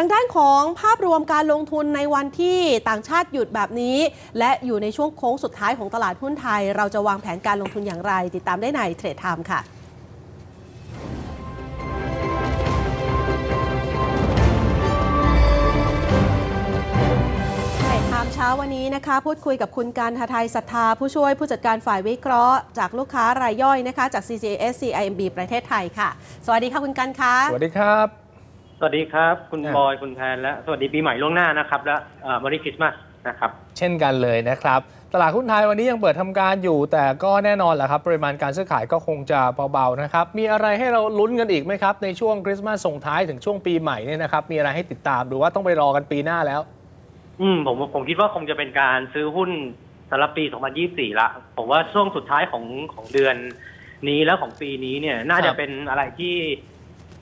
ทางด้านของภาพรวมการลงทุนในวันที่ต่างชาติหยุดแบบนี้ และอยู่ในช่วงโค้งสุดท้ายของตลาดหุ้นไทย เราจะวางแผนการลงทุนอย่างไร ติดตามได้ในเทรดไทม์ค่ะเทรดไทม์เช้าวันนี้นะคะ พูดคุยกับคุณการทาไทยศรัทธา ผู้ช่วยผู้จัดการฝ่ายวิเคราะห์ จากลูกค้ารายย่อยนะคะ จาก CCS CIMB ประเทศไทยค่ะ สวัสดีค่ะคุณกันคะสวัสดีครับ สวัสดีครับ คุณอ่าบอยคุณแพนและสวัสดีปีใหม่ล่วงหน้านะครับ และมอริคริสต์มาสนะครับ เช่นกันเลยนะครับ ตลาดหุ้นไทยวันนี้ยังเปิดทำการอยู่ แต่ก็แน่นอนแหละครับ ปริมาณการซื้อขายก็คงจะเบาๆนะครับ มีอะไรให้เราลุ้นกันอีกไหมครับ ในช่วงคริสต์มาสส่งท้ายถึงช่วงปีใหม่เนี่ยนะครับ มีอะไรให้ติดตามหรือว่าต้องไปรอกันปีหน้าแล้ว อืมผมผมคิดว่าคงจะเป็นการซื้อหุ้นสำหรับปี 2024 ละ ผมว่าช่วงสุดท้ายของของเดือนนี้แล้วของปีนี้เนี่ย น่าครัจะบ เป็นอะไรที่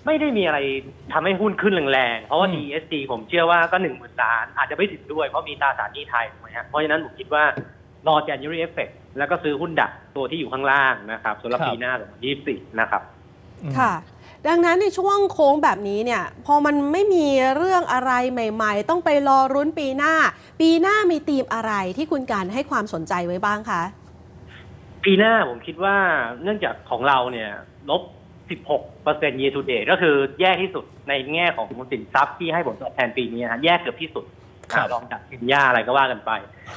ไม่ได้มีอะไรทำให้หุ้นขึ้นแรงๆ เพราะว่า อืม DSD ผมเชื่อว่าก็หนึ่งหมื่นล้าน อาจจะไม่ถึงด้วยเพราะมีตราสารหนี้ไทยถูกไหมฮะเพราะฉะนั้นผมคิดว่ารอ January Effect แล้วก็ซื้อหุ้นดักตัวที่อยู่ข้างล่างนะครับสำหรับปีหน้า2024นะครับค่ะ ดังนั้นในช่วงโค้งแบบนี้เนี่ย พอมันไม่มีเรื่องอะไรใหม่ๆ ต้องไปรอรุ้นปีหน้า ปีหน้ามีธีมอะไรที่คุณการให้ความสนใจไว้บ้างคะ ปีหน้าผมคิดว่าเนื่องจากของเราเนี่ยลบ 16เปอร์เซ็นต์ year to date ก็คือแย่ที่สุดในแง่ของสินทรัพย์ที่ให้ผลตอบแทนปีนี้นะฮะแย่เกือบที่สุดครับลองจากสินย่าอะไรก็ว่ากันไป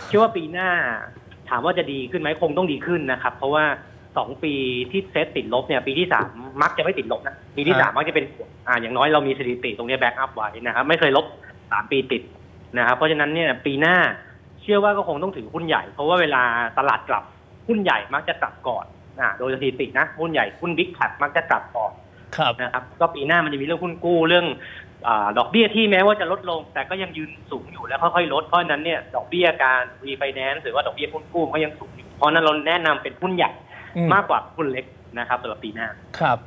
คิดว่าปีหน้าถามว่าจะดีขึ้นไหมคงต้องดีขึ้นนะครับ เพราะว่าสองปีที่เซตติดลบเนี่ยปีที่สามมักจะไม่ติดลบนะปีที่สามมักจะเป็นบวกอ่าอย่างน้อยเรามีสถิติตรงนี้แบ็กอัพไว้นะครับไม่เคยลบสามปีติดนะครับเพราะฉะนั้นเนี่ยปีหน้าเชื่อว่าก็คงต้องถือหุ้นใหญ่ เพราะว่าเวลาตลาดกลับหุ้นใหญ่มักจะกลับก่อน อ่าโดยสถิตินะหุ้นใหญ่หุ้นบิ๊กแคปมักจะกลับก่อนครับนะครับ ก็ปีหน้ามันจะมีเรื่องหุ้นกู้เรื่องอาดอกเบี้ยที่แม้ว่าจะลดลง แต่ก็ยังยืนสูงอยู่แล้วค่อยๆลดเพราะฉะนั้นเนี่ยดอกเบี้ยการรีไฟแนนซ์หรือว่าดอกเบี้ยหุ้นกู้มันก็ยังสูงอยู่เพราะฉะนั้นเราแนะนำเป็นหุ้นใหญ่อืมมากกว่าหุ้นเล็กนะครับสำหรับปีหน้าครับ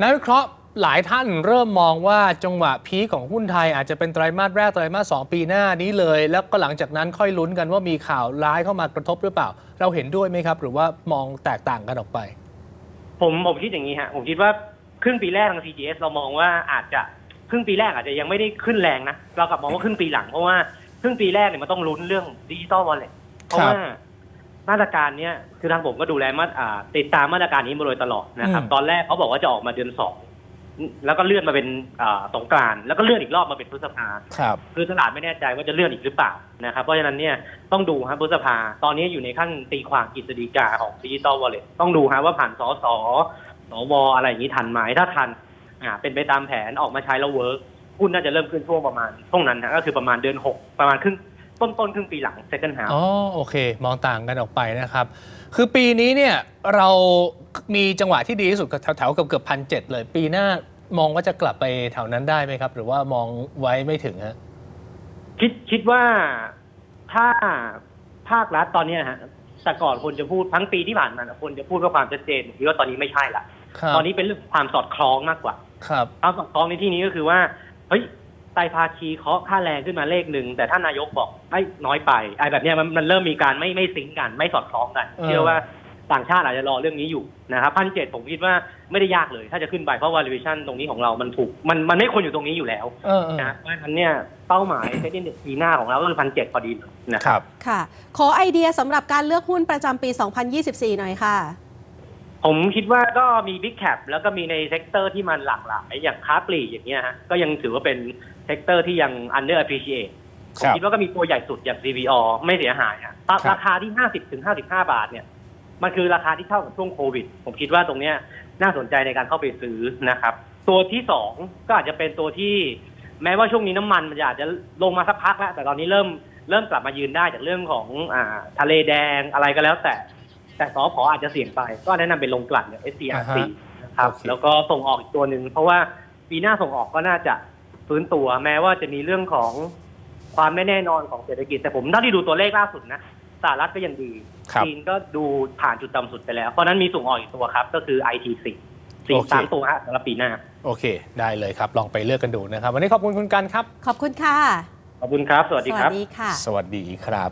นักวิเคราะห์ หลายท่านเริ่มมองว่าจังหวะพีคของหุ้นไทยอาจจะเป็นไตรมาสแรกไตรมาสสองปีหน้านี้เลย แล้วก็หลังจากนั้นค่อยลุ้นกันว่ามีข่าวร้ายเข้ามากระทบหรือเปล่า เราเห็นด้วยไหมครับ หรือว่ามองแตกต่างกันออกไป ผมผมคิดอย่างนี้ฮะผมคิดว่าครึ่งปีแรกทาง CGS เรามองว่าอาจจะครึ่งปีแรกอาจจะยังไม่ได้ขึ้นแรงนะเรากลับมองว่าครึ่งปีหลังเพราะว่าครึ่งปีแรกเนี่ยมันต้องลุ้นเรื่องดิจิตอลวอลเล็ตเพราะว่ามาตรการเนี้ยคือทางผมก็ดูแลมาอ่าติดตามมาตรการนี้มาโดยตลอดนะครับอืมตอนแรกเขาบอกว่าจะออกมาเดือนสอง แล้วก็เลื่อนมาเป็นอ่าสงกรานต์แล้วก็เลื่อนอีกรอบมาเป็นพฤษภาครับคือตลาดไม่แน่ใจว่าจะเลื่อนอีกหรือเปล่านะครับเพราะฉะนั้นเนี่ยต้องดูครับพฤษภาตอนนี้อยู่ในขั้นตีความกฤษฎีกาของดิจิตอลวอลเล็ตต้องดูฮะว่าผ่านสสสวอะไรอย่างนี้ทันไหมถ้าทันอ่าเป็นไปตามแผนออกมาใช้แล้วเวิร์กหุ้นน่าจะเริ่มขึ้นช่วงประมาณช่วงนั้นฮะก็คือประมาณเดือนหกประมาณครึ่ง ต้นต้นๆครึ่งปีหลัง second half อ๋อโอเค มองต่างกันออกไปนะครับ คือปีนี้เนี่ยเรามีจังหวะที่ดีที่สุดแถวๆเกือบเกือบพันเเลย ปีหน้ามองว่าจะกลับไปแถวนั้นได้ไหมครับ หรือว่ามองไว้ไม่ถึงฮะคิดคิดว่าถ้าภาครัฐตอนเนี้ยฮะแต่ก่อนคนจะพูดทั้งปีที่ผ่านมานะคนจะพูดว่าความชัดเจนผมคิดว่าตอนนี้ไม่ใช่ละครับตอนนี้เป็นเรื่องความสอดคล้องมากกว่า ครับ ความสอดคล้องในที่นี้ก็คือว่าเฮ้ย ไตรภาคีเคาะค่าแรงขึ้นมาเลขหนึ่งแต่ท่านนายกบอกไอ้ยน้อยไปไอ้แบบเนี้ยมันมันเริ่มมีการไม่ไม่ซิงก์กัน ไม่สอดคล้องกัน เออ เชื่อว่าต่างชาติอาจจะรอเรื่องนี้อยู่นะครับพันเจ็ดผมคิดว่าไม่ได้ยากเลย ถ้าจะขึ้นไปเพราะ valuation ตรงนี้ของเรามันถูกมันมันไม่ควรอยู่ตรงนี้อยู่แล้วเออเออนะเพราะฉะนั้นเนี่ยเป้าหมายเซ็ตอินปีหน้าของเราก็คือพันเจ็ดพอดีเลยนะคครับรับ ค่ะ ขอไอเดียสำหรับการเลือกหุ้นประจำปี 2024 หน่อยค่ะ ผมคิดว่าก็มีบิ๊กแคปแล้วก็มีในเซกเตอร์ที่มันหลากหลาย อย่างค้าปลีกอย่างเงี้ยฮะก็ยังถือว่าเป็นเซกเตอร์ที่ยัง under appreciate ผมครับคิดว่าก็มีตัวใหญ่สุดอย่าง CVO ไม่เสียหายอะราครับราคาที่50ถึง55บาทเนี่ย มันคือราคาที่เท่ากับช่วงโควิด ผมคิดว่าตรงเนี้ยน่าสนใจในการเข้าไปซื้อนะครับ ตัวที่สองก็อาจจะเป็นตัวที่ แม้ว่าช่วงนี้น้ำมันมันจะอาจจะลงมาสักพักแล้วแต่ตอนนี้เริ่มเริ่มกลับมายืนได้จากเรื่องของอ่าทะเลแดงอะไรก็แล้วแต่ แต่สอพออาจจะเสี่ยงไป ก็แนะนำเป็นลงกลั่นเนี่ย SCRC นะครับโอเคแล้วก็ส่งออกอีกตัวหนึ่ง เพราะว่าปีหน้าส่งออกก็น่าจะฟื้นตัวแม้ว่าจะมีเรื่องของความไม่แน่นอนของเศรษฐกิจ แต่ผมเท่าที่ดูตัวเลขล่าสุดนะสหรัฐก็ยังดีครับจีนก็ดูผ่านจุดต่ำสุดไปแล้ว เพราะฉะนั้นมีส่งออกอีกตัวครับ ก็คือ ITC สี่โอเคสามตัวฮะสำหรับปีหน้า โอเค ได้เลยครับ ลองไปเลือกกันดูนะครับ วันนี้ขอบคุณคุณกันครับ ขอบคุณค่ะ ขอบคุณครับ สวัสดีครับ สวัสดีค่ะ สวัสดีครับ